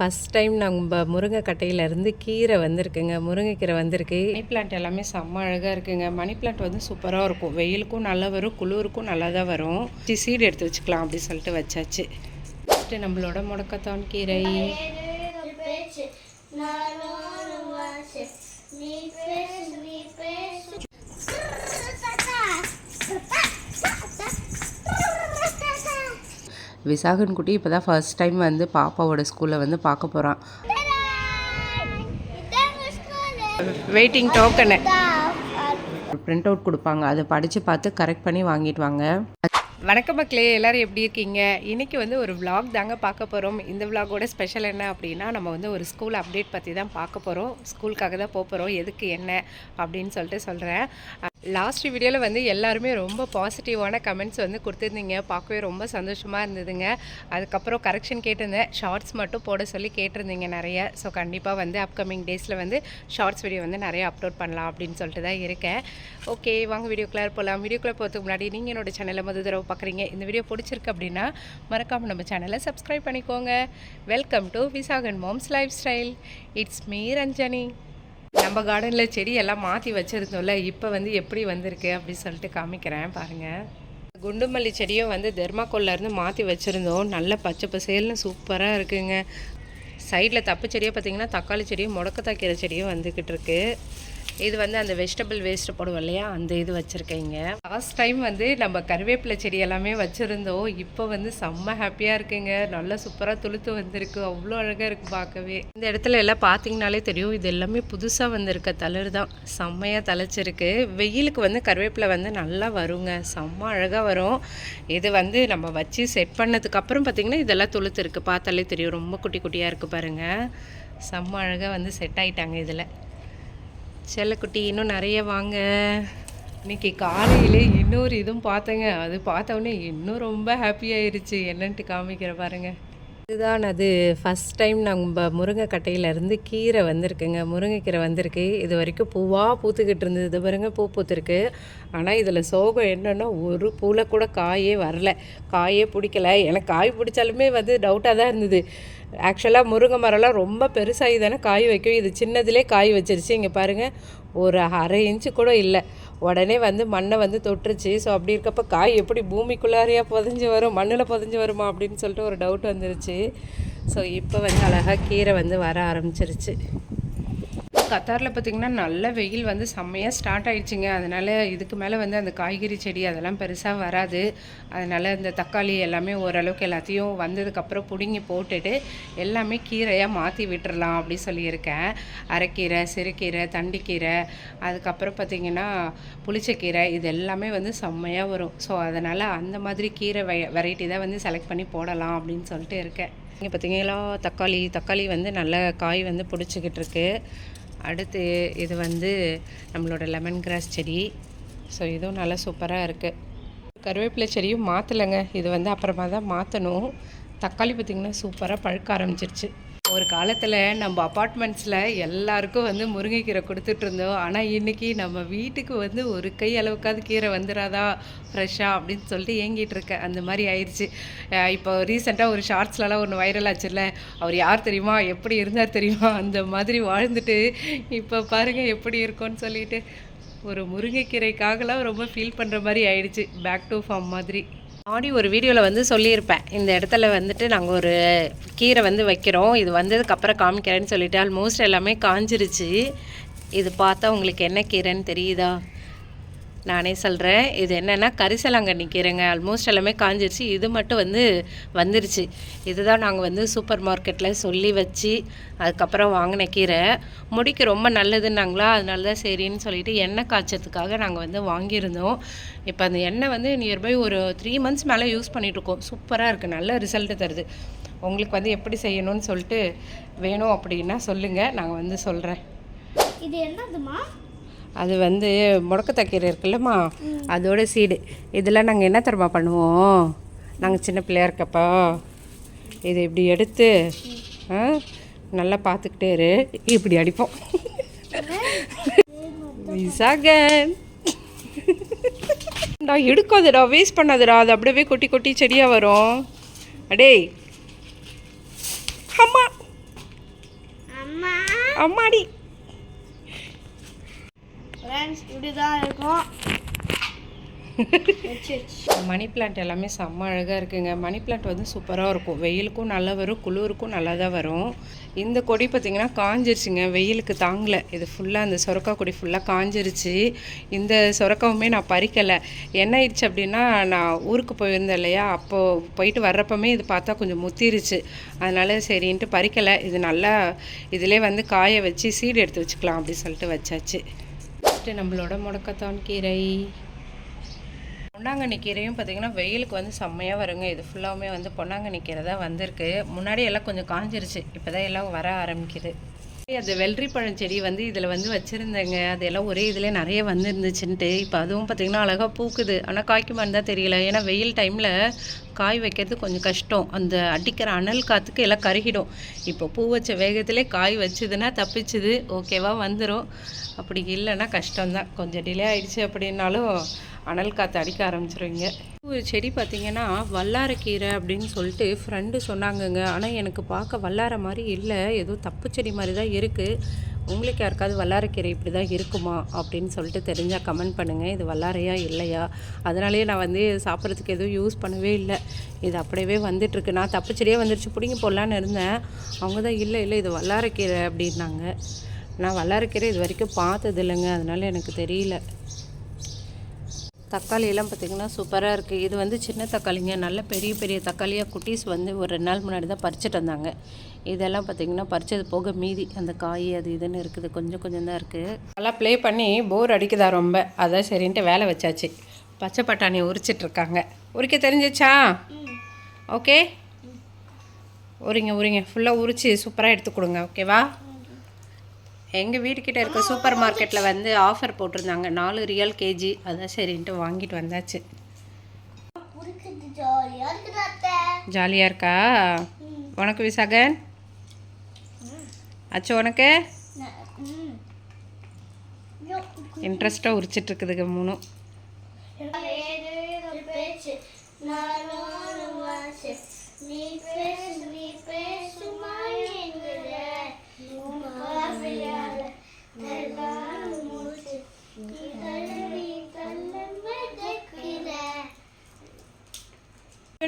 First time நம்ம முருங்கைக்கட்டையிலேருந்து கீரை வந்திருக்குங்க முருங்கைக்கீரை வந்திருக்கு மணி பிளான்ட் எல்லாமே செம்ம அழகாக இருக்குங்க மணி பிளான்ட் வந்து சூப்பராக இருக்கும் வெயிலுக்கும் நல்லா வரும் குளிருக்கும் நல்லா தான் வரும் சீடு எடுத்து வச்சுக்கலாம் அப்படி சொல்லிட்டு வச்சாச்சு ஃபஸ்ட்டு நம்மளோட முடக்கத்தான் கீரை பேச்சு விசாகன் குட்டி இப்போ தான் ஃபர்ஸ்ட் டைம் வந்து பாப்பாவோட ஸ்கூலில் வந்து பார்க்க போகிறான் வெயிட்டிங் டோக்கனு பிரிண்ட் அவுட் கொடுப்பாங்க. அதை படித்து பார்த்து கரெக்ட் பண்ணி வாங்கிட்டு வாங்க வணக்கம் மக்களே எல்லோரும் எப்படி இருக்கீங்க? இன்னைக்கு வந்து ஒரு vlog தாங்க பார்க்க போகிறோம் இந்த vlogோட ஸ்பெஷல் என்ன அப்படின்னா நம்ம வந்து ஒரு ஸ்கூல் அப்டேட் பற்றி தான் பார்க்க போகிறோம் ஸ்கூலுக்காக தான் போக போகிறோம் எதுக்கு என்ன அப்படின்னு சொல்லிட்டு சொல்கிறேன் லாஸ்ட் வீடியோவில் வந்து எல்லாருமே ரொம்ப பாசிட்டிவான கமெண்ட்ஸ் வந்து கொடுத்துருந்தீங்க. பார்க்கவே ரொம்ப சந்தோஷமாக இருந்ததுங்க. அதுக்கப்புறம் கரெக்ஷன் கேட்டிருந்தேன். ஷார்ட்ஸ் மட்டும் போட சொல்லி கேட்டிருந்தீங்க நிறைய. ஸோ கண்டிப்பாக வந்து அப்கமிங் டேஸில் வந்து ஷார்ட்ஸ் வீடியோ வந்து நிறைய அப்லோட் பண்ணலாம் அப்படின்னு சொல்லிட்டு தான் இருக்கேன். ஓகே வாங்க வீடியோக்குள்ளே போகலாம் வீடியோக்குள்ளே போகிறதுக்கு முன்னாடி நீங்கள் என்னோட சேனலை முதல் தடவை பார்க்குறீங்க. இந்த வீடியோ பிடிச்சிருக்கு அப்படின்னா மறக்காமல் நம்ம சேனலை சப்ஸ்கிரைப் பண்ணிக்கோங்க. Welcome to Visakan moms lifestyle it's me Ranjani நம்ம கார்டனில் செடி எல்லாம் மாற்றி வச்சுருந்தோம்ல இப்போ வந்து எப்படி வந்திருக்கு அப்படின்னு சொல்லிட்டு காமிக்கிறேன் பாருங்கள் குண்டுமல்லி செடியும் வந்து தெர்மாக்கோல்லேருந்து மாற்றி வச்சுருந்தோம். நல்ல பச்சை பசேல்னு சூப்பராக இருக்குங்க. சைடில் தப்பு செடியை பார்த்தீங்கன்னா தக்காளி செடியும் முடக்கத்தாக்கீரை செடியும் வந்துக்கிட்டு இருக்குது இது வந்து அந்த வெஜிடபிள் வேஸ்ட் போடுவோம் இல்லையா? அந்த இது வச்சுருக்கீங்க. லாஸ்ட் டைம் வந்து நம்ம கருவேப்பிலை செடி எல்லாமே வச்சுருந்தோம். இப்போ வந்து செம்ம ஹாப்பியாக இருக்குங்க. நல்லா சூப்பராக துளுத்து வந்திருக்கு. அவ்வளோ அழகாக இருக்குது பார்க்கவே. இந்த இடத்துல எல்லாம் பார்த்தீங்கனாலே தெரியும். இது எல்லாமே புதுசாக வந்திருக்க தளிர் தான். செம்மையாக தழைச்சிருக்கு வெயிலுக்கு வந்து கருவேப்பிலை வந்து நல்லா வருங்க. செம்ம அழகாக வரும். இது வந்து நம்ம வச்சு செட் பண்ணதுக்கப்புறம் பார்த்திங்கன்னா இதெல்லாம் துளுத்து இருக்குது பார்த்தாலே தெரியும். ரொம்ப குட்டி குட்டியாக இருக்குது பாருங்கள் செம்ம அழகாக வந்து செட் ஆகிட்டாங்க இதில். செல்லக்குட்டி இன்னும் நிறைய வாங்க. இன்னைக்கு காலையிலே இன்னொரு இதுவும் பார்த்தேங்க. அது பார்த்தோன்னே இன்னும் ரொம்ப ஹாப்பியாயிருச்சு என்னன்ட்டு காமிக்கிற பாருங்க. இதுதான் அது ஃபஸ்ட் டைம் நம்ம முருங்கைக்கட்டையிலேருந்து கீரை வந்திருக்குங்க. முருங்கைக்கீரை வந்திருக்கு. இது வரைக்கும் பூவாக பூத்துக்கிட்டு இருந்தது. இது பாருங்க பூ பூத்துருக்கு. ஆனால் இதில் சோகம் என்னென்னா ஒரு பூவில் கூட காயே வரல. காயே பிடிக்கல. எனக்கு காய் பிடிச்சாலுமே வந்து டவுட்டாக தான் இருந்தது. ஆக்சுவலாக முருங்கை மரம்லாம் ரொம்ப பெருசாகி தானே காய் வைக்கும். இது சின்னதுலே காய் வச்சிருச்சு. இங்கே பாருங்கள் ஒரு அரை இன்ச்சு கூட இல்லை. உடனே வந்து மண்ணை வந்து தொட்டுருச்சு. ஸோ அப்படி இருக்கப்போ காய் எப்படி பூமிக்குள்ளாரியாக புதஞ்சு வரும் மண்ணில் புதஞ்சு வருமா அப்படின்னு சொல்லிட்டு ஒரு டவுட் வந்துருச்சு. ஸோ இப்போ வந்து அழகாக கீரை வந்து வர ஆரம்பிச்சிருச்சு. கத்தாரில் பார்த்திங்கன்னா நல்ல வெயில் வந்து செம்மையாக ஸ்டார்ட் ஆயிடுச்சுங்க. அதனால் இதுக்கு மேலே வந்து அந்த காய்கறி செடி அதெல்லாம் பெருசாக வராது. அதனால் இந்த தக்காளி எல்லாமே ஓரளவுக்கு எல்லாத்தையும் வந்ததுக்கப்புறம் பிடுங்கி போட்டுட்டு எல்லாமே கீரையாக மாற்றி விட்டுறலாம் அப்படி சொல்லியிருக்கேன். அரைக்கீரை சிறுகீரை தண்டிக்கீரை அதுக்கப்புறம் பார்த்திங்கன்னா புளிச்சக்கீரை இது எல்லாமே வந்து செம்மையாக வரும். ஸோ அதனால் அந்த மாதிரி கீரை வெ வெரைட்டி தான் வந்து செலக்ட் பண்ணி போடலாம் அப்படின்னு சொல்லிட்டு இருக்கேன். இங்கே பார்த்தீங்களா தக்காளி தக்காளி வந்து நல்ல காய் வந்து பிடிச்சிக்கிட்டு இருக்குது அடுத்து இது வந்து நம்மளோட லெமன் கிராஸ் செடி. ஸோ இதுவும் நல்லா சூப்பராக இருக்குது கருவேப்பிலை செடியும் மாற்றலைங்க இது வந்து அப்புறமா தான் மாற்றணும் தக்காளி பார்த்திங்கன்னா சூப்பராக பழுக்க ஆரம்பிச்சிருச்சு. ஒரு காலத்தில் நம்ம அப்பார்ட்மெண்ட்ஸில் எல்லாருக்கும் வந்து முருங்கைக்கீரை கொடுத்துட்ருந்தோம் ஆனால் இன்றைக்கி நம்ம வீட்டுக்கு வந்து ஒரு கை அளவுக்காவது கீரை வந்துடாதா ஃப்ரெஷ்ஷாக அப்படின்னு சொல்லிட்டு ஏங்கிட்டு இருக்கேன் அந்த மாதிரி ஆயிடுச்சு இப்போ ரீசெண்டாக ஒரு ஷார்ட்ஸ்லலாம் ஒன்று வைரல் ஆச்சுல்ல. அவர் யார் தெரியுமா? எப்படி இருந்தார் தெரியுமா? அந்த மாதிரி வாழ்ந்துட்டு இப்போ பாருங்கள் எப்படி இருக்கோன்னு சொல்லிட்டு ஒரு முருங்கைக்கீரைக்காகலாம் ரொம்ப ஃபீல் பண்ணுற மாதிரி ஆயிடுச்சு. பேக் டு ஃபார்ம் மாதிரி. ஆடி ஒரு வீடியோவில் வந்து சொல்லியிருப்பேன். இந்த இடத்துல வந்துட்டு நாங்கள் ஒரு கீரை வந்து வைக்கிறோம். இது வந்ததுக்கப்புறம் காமிக்கிறேன்னு சொல்லிட்டு ஆல்மோஸ்ட் எல்லாமே காஞ்சிருச்சு. இது பார்த்தா உங்களுக்கு என்ன கீரைன்னு தெரியுதா? நானே சொல்கிறேன் இது என்னென்னா கரிசலாங்கண்ணி கீரைங்க ஆல்மோஸ்ட் எல்லாமே காஞ்சிருச்சு. இது மட்டும் வந்து வந்துருச்சு. இதுதான் நாங்கள் வந்து சூப்பர் மார்க்கெட்டில் சொல்லி வச்சு அதுக்கப்புறம் வாங்கின கீரை. முடிக்கு ரொம்ப நல்லதுன்னாங்களா? அதனால தான் சரின்னு சொல்லிட்டு எண்ணெய் காய்ச்சதுக்காக நாங்கள் வந்து வாங்கியிருந்தோம். இப்போ அந்த எண்ணெய் வந்து நியர்பை ஒரு த்ரீ மந்த்ஸ் மேலே யூஸ் பண்ணிகிட்ருக்கோம் சூப்பராக இருக்குது நல்ல ரிசல்ட்டு தருது. உங்களுக்கு வந்து எப்படி செய்யணும்னு சொல்லிட்டு வேணும் அப்படின்னா சொல்லுங்கள் நாங்கள் வந்து சொல்கிறேன் இது என்னதுமா அது வந்து முடக்கத்தக்கீரை இருக்குல்லம்மா. அதோட சீடு. இதெல்லாம் நாங்கள் என்ன தரமா பண்ணுவோம்? நாங்கள் சின்ன பிள்ளையா இருக்கப்போ இதை இப்படி எடுத்து நல்லா பார்த்துக்கிட்டே இரு. இப்படி அடிப்போம். விசாகன். நான் எடுக்காதுடா வேஸ்ட் பண்ணாதுடா. அது அப்படியே கொட்டி கொட்டி செடியாக வரும். அடேய். அம்மா. அம்மாடி. ஃப்ரெண்ட்ஸ் இப்படி தான் இருக்கும் மணி பிளான்ட் எல்லாமே செம்ம அழகாக இருக்குங்க. மணி பிளான்ட் வந்து சூப்பராக இருக்கும். வெயிலுக்கும் நல்லா வரும். குளிருக்கும் நல்லா தான் வரும். இந்த கொடி பார்த்திங்கன்னா காஞ்சிருச்சுங்க. வெயிலுக்கு தாங்கலை. இது ஃபுல்லாக அந்த சொரக்கா கொடி ஃபுல்லாக காஞ்சிருச்சு. இந்த சொரக்காவுமே நான் பறிக்கலை. என்ன ஆயிடுச்சு அப்படின்னா நான் ஊருக்கு போயிருந்தேன் இல்லையா? அப்போது போயிட்டு வர்றப்பமே இது பார்த்தா கொஞ்சம் முத்திருச்சு. அதனால சரின்ட்டு பறிக்கலை. இது நல்லா இதிலே வந்து காய வச்சு சீடு எடுத்து வச்சுக்கலாம் அப்படி சொல்லிட்டு வச்சாச்சு. ஃபஸ்ட்டு நம்மளோட முடக்கத்தான் கீரை. பொன்னாங்கண்ணி கீரையும் பார்த்தீங்கன்னா வெயிலுக்கு வந்து செம்மையாக வருங்க. இது ஃபுல்லாகவுமே வந்து பொன்னாங்கண்ணி கீரை தான் வந்திருக்கு. முன்னாடி எல்லாம் கொஞ்சம் காஞ்சிருச்சு. இப்போ தான் எல்லாம் வர ஆரம்பிக்குது. அந்த வெள்ளரி பழம் செடி வந்து இதில் வந்து வச்சுருந்தேங்க. அது எல்லாம் ஒரே இதில் நிறைய வந்துருந்துச்சுன்ட்டு. இப்போ அதுவும் பார்த்திங்கன்னா அழகாக பூக்குது. ஆனால் காய்க்குமான்னு தான் தெரியல. ஏன்னா வெயில் டைமில் காய் வைக்கிறது கொஞ்சம் கஷ்டம். அந்த அடிக்கிற அனல் காற்றுக்கு எல்லாம் கருகிடும். இப்போ பூ வச்ச வேகத்திலே காய் வச்சுதுன்னா தப்பிச்சுது. ஓகேவா வந்துடும் அப்படி இல்லைன்னா கஷ்டம்தான். கொஞ்சம் டிலே ஆகிடுச்சு அப்படின்னாலும் அனல் காற்று அடிக்க ஆரம்பிச்சிருவீங்க. ஒரு செடி பார்த்தீங்கன்னா வல்லாரக்கீரை அப்படின்னு சொல்லிட்டு ஃப்ரெண்டு சொன்னாங்கங்க. ஆனால் எனக்கு பார்க்க வல்லார மாதிரி இல்லை. ஏதோ தப்பு செடி மாதிரி தான் இருக்குது உங்களுக்கு யாருக்காவது வல்லாரக்கீரை இப்படி தான் இருக்குமா? அப்படின்னு சொல்லிட்டு தெரிஞ்சால் கமெண்ட் பண்ணுங்கள் இது வல்லாரையா இல்லையா? அதனாலேயே நான் வந்து சாப்பிட்றதுக்கு எதுவும் யூஸ் பண்ணவே இல்லை. இது அப்படியே வந்துட்டுருக்கு. நான் தப்பு செடியே வந்துருச்சு பிடிங்கி போடலான்னு இருந்தேன். அவங்க தான் இல்லை இல்லை இது வல்லாரக்கீரை அப்படின்னாங்க. நான் வல்லாரக்கீரை இது வரைக்கும் பார்த்தது இல்லைங்க அதனால எனக்கு தெரியல. தக்காளி எல்லாம் பார்த்திங்கன்னா சூப்பராக இருக்குது இது வந்து சின்ன தக்காளிங்க நல்ல பெரிய பெரிய தக்காளியாக குட்டீஸ் வந்து ஒரு ரெண்டு நாள் முன்னாடி தான் பறிச்சுட்டு வந்தாங்க. இதெல்லாம் பார்த்திங்கன்னா பறிச்சது போக மீதி அந்த காய் அது இதுன்னு இருக்குது. கொஞ்சம் கொஞ்சம் தான் இருக்குது நல்லா ப்ளே பண்ணி போர் அடிக்குதா ரொம்ப? அதான் சரின்ட்டு வேலை வச்சாச்சு. பச்சை பட்டாணி உரிச்சிட்ருக்காங்க உரிக்க தெரிஞ்சிச்சா? ஓகே உரிங்க உரிங்க. ஃபுல்லாக உரிச்சு சூப்பராக எடுத்து கொடுங்க. ஓகேவா எங்கள் வீட்டுக்கிட்ட இருக்க சூப்பர் மார்க்கெட்டில் வந்து ஆஃபர் போட்டிருந்தாங்க. நாலு ரியல் கேஜி அதான் சரின்ட்டு வாங்கிட்டு வந்தாச்சு. ஜாலியாக இருக்கா? உனக்கு விசாகன்? அச்சு உனக்கு? இன்ட்ரெஸ்ட்டாக உரிச்சிட்டு இருக்குதுங்க மூணும் நீ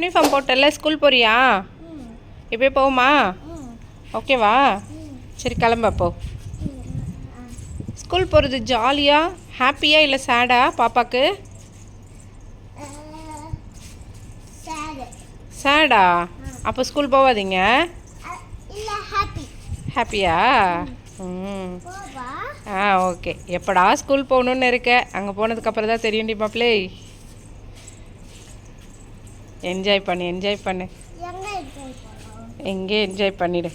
யூனிஃபார்ம் போட்டல ஸ்கூல் போறியா? இப்போ போகுமா ஓகேவா? சரி கிளம்பு ஸ்கூல் போகிறது ஜாலியாக ஹாப்பியாக இல்லை சேடா பாப்பாக்கு? சேடு? அப்போ ஸ்கூல் போகாதீங்க ஹாப்பியா? ம். ஆ ஓகே. எப்படா ஸ்கூல் போகணுன்னு இருக்க? அங்கே போனதுக்கப்புறம் தான் தெரியும் மாப்பிளே என்ஜாய் பண்ணு என்ஜாய் பண்ணு. எங்கே என்ஜாய் பண்ணிடு.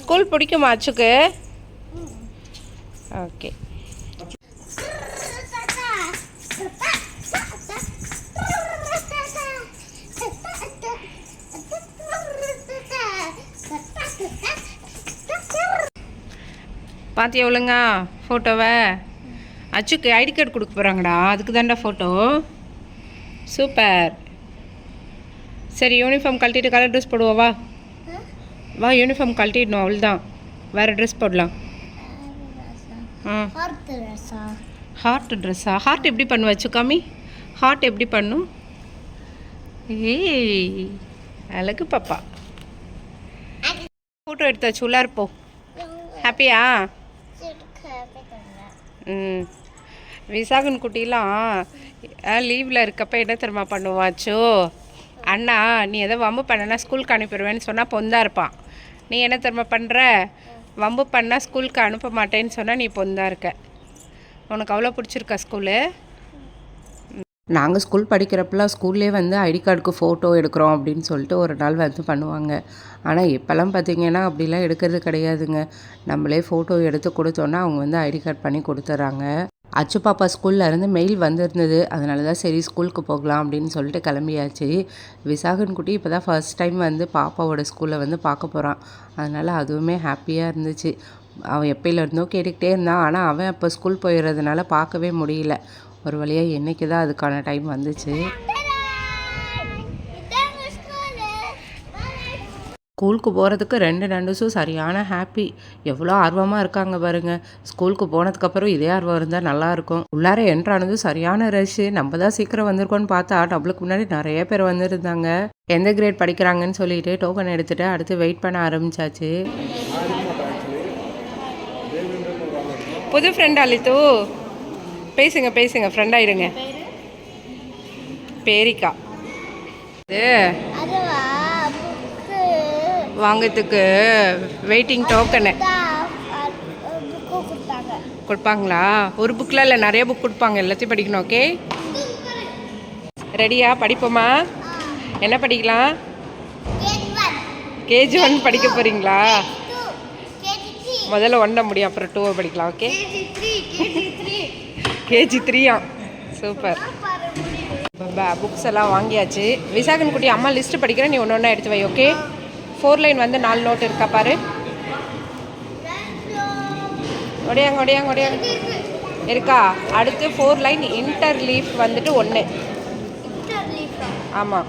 ஸ்கூல் பிடிக்குமா அச்சுக்கு? ஓகே பார்த்தியா ஒழுங்கா ஃபோட்டோவை அச்சுக்கு ஐடி கார்டு கொடுக்க போகிறாங்கடா அதுக்கு தான்டா ஃபோட்டோ சூப்பர் சரி யூனிஃபார்ம் கழட்டிட்டு கலர் ட்ரெஸ் போடுவோம் வா. வா யூனிஃபார்ம் கழட்டிடணும் அவ்வளோதான் வேறு ட்ரெஸ் போடலாம். ஹார்ட் ட்ரெஸ்ஸா ஹார்ட் எப்படி பண்ணுவ அச்சு காமி ஹார்ட் எப்படி பண்ணும்? ஏய் அழகு பாப்பா. ஃபோட்டோ எடுத்தாச்சு உள்ளார போ ஹாப்பியா ம். விசாகன் குட்டிலாம் லீவில் இருக்கப்ப என்ன தெரியுமா பண்ணுவாச்சோ அண்ணா நீ எதோ வம்பு பண்ணனா ஸ்கூலுக்கு அனுப்பிடுவேன்னு சொன்னால் பொந்தா இருப்பான் நீ என்ன திரும்ப பண்ணுற வம்பு பண்ணால் ஸ்கூலுக்கு அனுப்ப மாட்டேன்னு சொன்னால் நீ பொந்தா இருக்க. உனக்கு அவ்வளோ பிடிச்சிருக்கா ஸ்கூலு? நாங்கள் ஸ்கூல் படிக்கிறப்பெல்லாம் ஸ்கூல்லே வந்து ஐடி கார்டுக்கு ஃபோட்டோ எடுக்கிறோம் அப்படின்னு சொல்லிட்டு ஒரு நாள் வந்து பண்ணுவாங்க. ஆனால் இப்போல்லாம் பார்த்தீங்கன்னா அப்படிலாம் எடுக்கிறது கிடையாதுங்க. நம்மளே ஃபோட்டோ எடுத்து கொடுத்தோன்னா அவங்க வந்து ஐடி கார்டு பண்ணி கொடுத்துட்றாங்க. அச்சு பாப்பா ஸ்கூல்ல இருந்து மெயில் வந்திருந்தது. அதனால தான் சரி ஸ்கூலுக்கு போகலாம் அப்படின்னு சொல்லிட்டு கிளம்பியாச்சு. விசாகன் குட்டி இப்போ தான் ஃபர்ஸ்ட் டைம் வந்து பாப்பாவோட ஸ்கூலில் வந்து பார்க்க போகிறான் அதனால் அதுவுமே ஹாப்பியாக இருந்துச்சு. அவன் எப்பயில இருந்தோ கேட்டுக்கிட்டே இருந்தான். ஆனால் அவன் அப்போ ஸ்கூல் போயிடுறதுனால பார்க்கவே முடியல. ஒரு வழியாக என்றைக்கு தான் அதுக்கான டைம் வந்துச்சு. ஸ்கூலுக்கு போகிறதுக்கு ரெண்டு நண்டுஸும் சரியான ஹாப்பி எவ்வளோ ஆர்வமாக இருக்காங்க பாருங்க. ஸ்கூலுக்கு போனதுக்கப்புறம் இதே ஆர்வம் இருந்தால் நல்லாயிருக்கும் உள்ளார என்ட்ரானதும் சரியான ரஷ்ஷு நம்ம தான் சீக்கிரம் வந்திருக்கோம்னு பார்த்தா நம்மளுக்கு முன்னாடி நிறைய பேர் வந்திருந்தாங்க. எந்த கிரேட் படிக்கிறாங்கன்னு சொல்லிட்டு டோக்கன் எடுத்துட்டு அடுத்து வெயிட் பண்ண ஆரம்பிச்சாச்சு. புது ஃப்ரெண்ட் அலித்து பேசுங்க பேசுங்க. ஃப்ரெண்ட் ஆயிடுங்க. பேரிக்கா. இது? வாங்கிறதுக்கு வெயிட்டிங் டோக்கனு கொடுப்பாங்களா? ஒரு புக்கில் இல்லை நிறைய புக் கொடுப்பாங்க எல்லாத்தையும் படிக்கணும் ஓகே ரெடியா படிப்போமா? என்ன படிக்கலாம்? கேஜி ஒன் படிக்க போகிறீங்களா முதல்ல ஒன்றை முடியும் அப்புறம் டூவை படிக்கலாம் okay KG three KG three KG த்ரீயா super books எல்லாம் வாங்கியாச்சு. விசாகன் குட்டி அம்மா லிஸ்ட் படிக்கிறேன் நீ ஒன்று ஒன்றா எடுத்து வை ஓகே ஃபோர் லைன் வந்து நாலு நோட் இருக்கா பாரு. ஒடியாங்க ஒடியாங்க ஒடியாங்க. இருக்கா? அடுத்து ஃபோர் லைன் இன்டர் லீஃப் வந்துட்டு ஒன்று ஆமாம்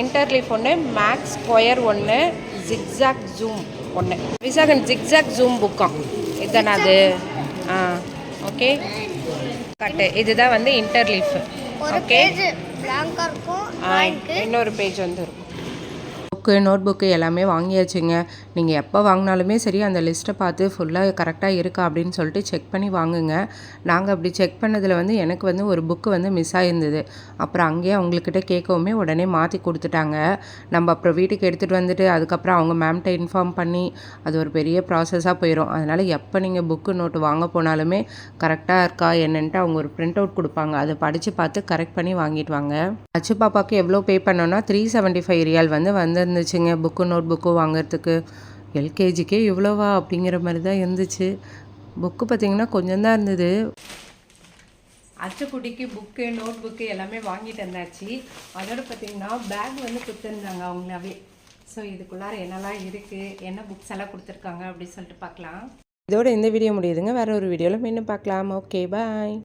இன்டர் லீஃப் ஒன்று மேக்ஸ் ஸ்கொயர் ஒன்று ஜிக்ஸாக் ஜூம் ஒன்று விசாகன் ஜிக்ஸாக் ஜூம் புக்காம் இதுதானே அது? ஆ ஓகே கட்டு இதுதான் வந்து இன்டர் லீஃப் ஒரு ஓகே இன்னொரு பேஜ் வந்து இருக்கும். புக்கு நோட் புக்கு எல்லாமே வாங்கியாச்சுங்க. நீங்கள் எப்போ வாங்கினாலுமே சரி அந்த லிஸ்ட்டை பார்த்து ஃபுல்லாக கரெக்டாக இருக்கா அப்படின்னு சொல்லிட்டு செக் பண்ணி வாங்குங்க. நாங்கள் அப்படி செக் பண்ணதில் வந்து எனக்கு வந்து ஒரு புக்கு வந்து மிஸ் ஆகிருந்தது அப்புறம் அங்கேயே அவங்கக்கிட்ட கேட்கவுமே உடனே மாற்றி கொடுத்துட்டாங்க. நம்ம அப்புறம் வீட்டுக்கு எடுத்துகிட்டு வந்துட்டு அதுக்கப்புறம் அவங்க மேம்கிட்ட இன்ஃபார்ம் பண்ணி அது ஒரு பெரிய ப்ராசஸாக போயிடும் அதனால் எப்போ நீங்கள் புக்கு நோட்டு வாங்க போனாலுமே கரெக்டாக இருக்கா என்னன்ட்டு அவங்க ஒரு பிரிண்ட் அவுட் கொடுப்பாங்க. அதை படித்து பார்த்து கரெக்ட் பண்ணி வாங்கிட்டு வாங்க அச்சு பாப்பாவுக்கு எவ்வளோ பே பண்ணோன்னா த்ரீ செவன்ட்டி ஃபைவ் ரியால் வந்து இருந்துச்சுங்க. புக்கு நோட் புக்கு வாங்குறதுக்கு. எல்கேஜிக்கே இவ்வளோவா அப்படிங்கிற மாதிரி தான் இருந்துச்சு. புக்கு பார்த்தீங்கன்னா கொஞ்சம் தான் இருந்தது. அச்சுக்குட்டிக்கு புக்கு நோட் புக்கு எல்லாமே வாங்கிட்டு வந்தாச்சு. அதோட பார்த்திங்கன்னா பேக் வந்து கொடுத்துருந்தாங்க அவங்களாவே. ஸோ இதுக்குள்ளார என்னெல்லாம் இருக்குது என்ன புக்ஸ் எல்லாம் கொடுத்துருக்காங்க? அப்படின்னு சொல்லிட்டு பார்க்கலாம். இதோட இந்த வீடியோ முடியுதுங்க. வேறு ஒரு வீடியோவில் மீண்டும் பார்க்கலாம். Okay bye